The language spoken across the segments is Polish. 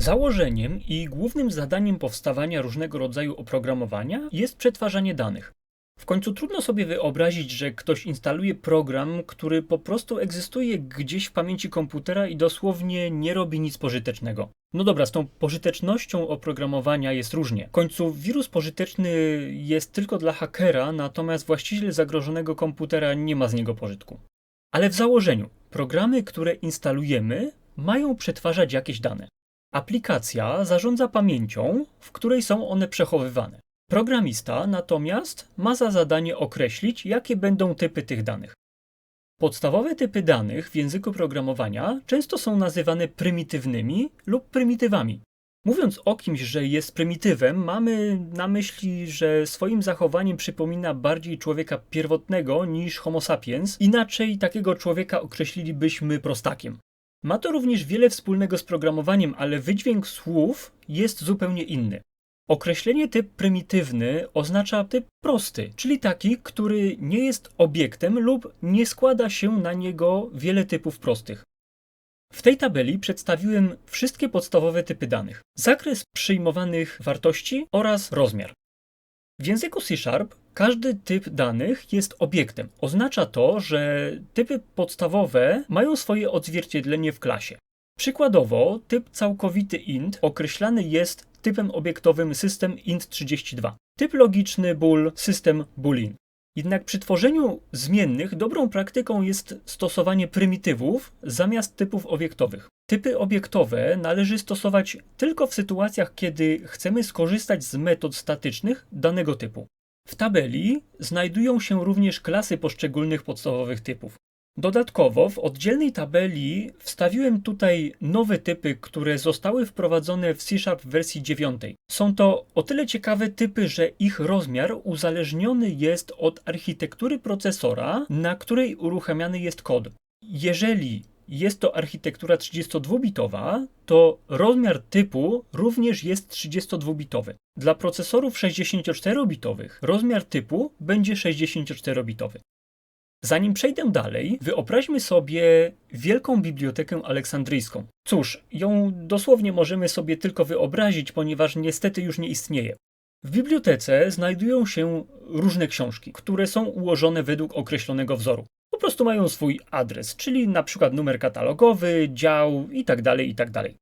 Założeniem i głównym zadaniem powstawania różnego rodzaju oprogramowania jest przetwarzanie danych. W końcu trudno sobie wyobrazić, że ktoś instaluje program, który po prostu egzystuje gdzieś w pamięci komputera i dosłownie nie robi nic pożytecznego. No dobra, z tą pożytecznością oprogramowania jest różnie. W końcu wirus pożyteczny jest tylko dla hakera, natomiast właściciel zagrożonego komputera nie ma z niego pożytku. Ale w założeniu, programy, które instalujemy, mają przetwarzać jakieś dane. Aplikacja zarządza pamięcią, w której są one przechowywane. Programista natomiast ma za zadanie określić, jakie będą typy tych danych. Podstawowe typy danych w języku programowania często są nazywane prymitywnymi lub prymitywami. Mówiąc o kimś, że jest prymitywem, mamy na myśli, że swoim zachowaniem przypomina bardziej człowieka pierwotnego niż Homo sapiens, inaczej takiego człowieka określilibyśmy prostakiem. Ma to również wiele wspólnego z programowaniem, ale wydźwięk słów jest zupełnie inny. Określenie typ prymitywny oznacza typ prosty, czyli taki, który nie jest obiektem lub nie składa się na niego wiele typów prostych. W tej tabeli przedstawiłem wszystkie podstawowe typy danych, zakres przyjmowanych wartości oraz rozmiar. W języku C Sharp każdy typ danych jest obiektem. Oznacza to, że typy podstawowe mają swoje odzwierciedlenie w klasie. Przykładowo, typ całkowity int określany jest typem obiektowym system int32. Typ logiczny bool system boolean. Jednak przy tworzeniu zmiennych dobrą praktyką jest stosowanie prymitywów zamiast typów obiektowych. Typy obiektowe należy stosować tylko w sytuacjach, kiedy chcemy skorzystać z metod statycznych danego typu. W tabeli znajdują się również klasy poszczególnych podstawowych typów. Dodatkowo w oddzielnej tabeli wstawiłem tutaj nowe typy, które zostały wprowadzone w C Sharp wersji 9. Są to o tyle ciekawe typy, że ich rozmiar uzależniony jest od architektury procesora, na której uruchamiany jest kod. Jeżeli jest to architektura 32-bitowa, to rozmiar typu również jest 32-bitowy. Dla procesorów 64-bitowych rozmiar typu będzie 64-bitowy. Zanim przejdę dalej, wyobraźmy sobie wielką bibliotekę aleksandryjską. Cóż, ją dosłownie możemy sobie tylko wyobrazić, ponieważ niestety już nie istnieje. W bibliotece znajdują się różne książki, które są ułożone według określonego wzoru. Prostu mają swój adres, czyli na przykład numer katalogowy, dział itd., tak itd. Tak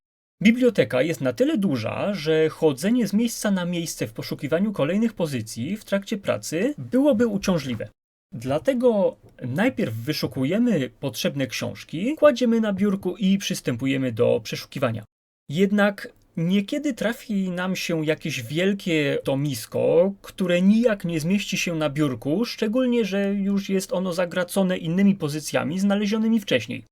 Biblioteka jest na tyle duża, że chodzenie z miejsca na miejsce w poszukiwaniu kolejnych pozycji w trakcie pracy byłoby uciążliwe. Dlatego najpierw wyszukujemy potrzebne książki, kładziemy na biurku i przystępujemy do przeszukiwania. Jednak niekiedy trafi nam się jakieś wielkie tomisko, które nijak nie zmieści się na biurku, szczególnie że już jest ono zagracone innymi pozycjami znalezionymi wcześniej.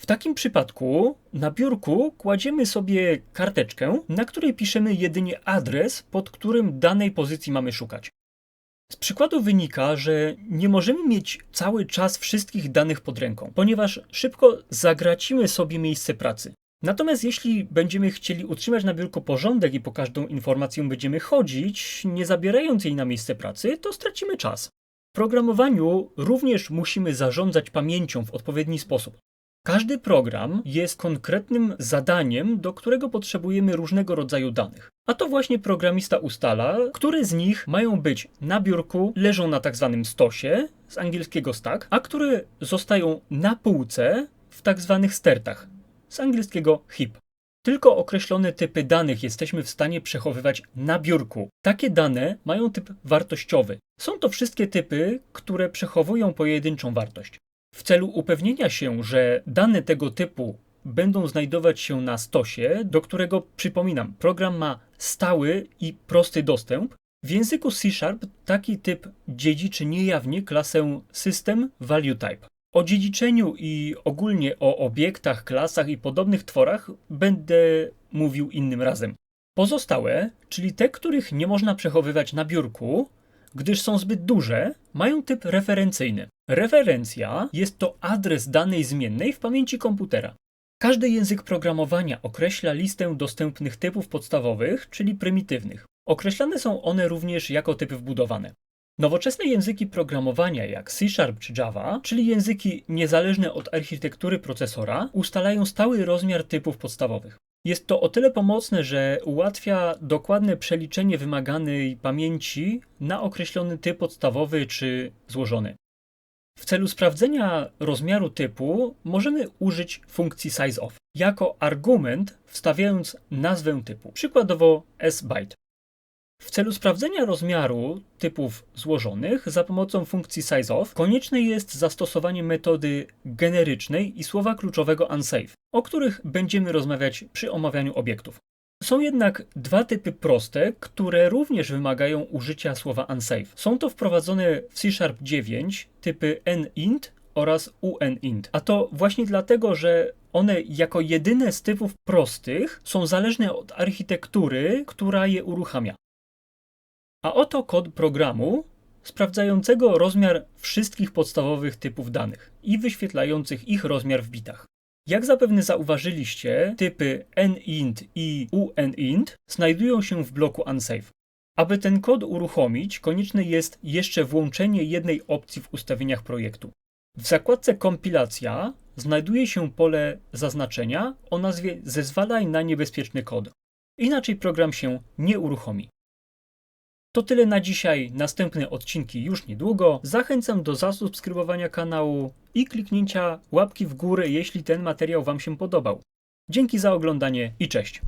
W takim przypadku na biurku kładziemy sobie karteczkę, na której piszemy jedynie adres, pod którym danej pozycji mamy szukać. Z przykładu wynika, że nie możemy mieć cały czas wszystkich danych pod ręką, ponieważ szybko zagracimy sobie miejsce pracy. Natomiast jeśli będziemy chcieli utrzymać na biurku porządek i po każdą informację będziemy chodzić, nie zabierając jej na miejsce pracy, to stracimy czas. W programowaniu również musimy zarządzać pamięcią w odpowiedni sposób. Każdy program jest konkretnym zadaniem, do którego potrzebujemy różnego rodzaju danych. A to właśnie programista ustala, które z nich mają być na biurku, leżą na tak zwanym stosie, z angielskiego stack, a które zostają na półce w tak zwanych stertach, z angielskiego heap. Tylko określone typy danych jesteśmy w stanie przechowywać na biurku. Takie dane mają typ wartościowy. Są to wszystkie typy, które przechowują pojedynczą wartość. W celu upewnienia się, że dane tego typu będą znajdować się na stosie, do którego, przypominam, program ma stały i prosty dostęp, w języku C Sharp taki typ dziedziczy niejawnie klasę System Value Type. O dziedziczeniu i ogólnie o obiektach, klasach i podobnych tworach będę mówił innym razem. Pozostałe, czyli te, których nie można przechowywać na biurku, gdyż są zbyt duże, mają typ referencyjny. Referencja jest to adres danej zmiennej w pamięci komputera. Każdy język programowania określa listę dostępnych typów podstawowych, czyli prymitywnych. Określane są one również jako typy wbudowane. Nowoczesne języki programowania jak C Sharp czy Java, czyli języki niezależne od architektury procesora, ustalają stały rozmiar typów podstawowych. Jest to o tyle pomocne, że ułatwia dokładne przeliczenie wymaganej pamięci na określony typ podstawowy czy złożony. W celu sprawdzenia rozmiaru typu możemy użyć funkcji sizeOf jako argument wstawiając nazwę typu, przykładowo sbyte. W celu sprawdzenia rozmiaru typów złożonych za pomocą funkcji sizeOf konieczne jest zastosowanie metody generycznej i słowa kluczowego unsafe, o których będziemy rozmawiać przy omawianiu obiektów. Są jednak dwa typy proste, które również wymagają użycia słowa unsafe. Są to wprowadzone w C Sharp 9 typy nint oraz unint. A to właśnie dlatego, że one jako jedyne z typów prostych są zależne od architektury, która je uruchamia. A oto kod programu sprawdzającego rozmiar wszystkich podstawowych typów danych i wyświetlających ich rozmiar w bitach. Jak zapewne zauważyliście, typy nint i unint znajdują się w bloku unsafe. Aby ten kod uruchomić, konieczne jest jeszcze włączenie jednej opcji w ustawieniach projektu. W zakładce kompilacja znajduje się pole zaznaczenia o nazwie zezwalaj na niebezpieczny kod. Inaczej program się nie uruchomi. To tyle na dzisiaj. Następne odcinki już niedługo. Zachęcam do zasubskrybowania kanału i kliknięcia łapki w górę, jeśli ten materiał Wam się podobał. Dzięki za oglądanie i cześć.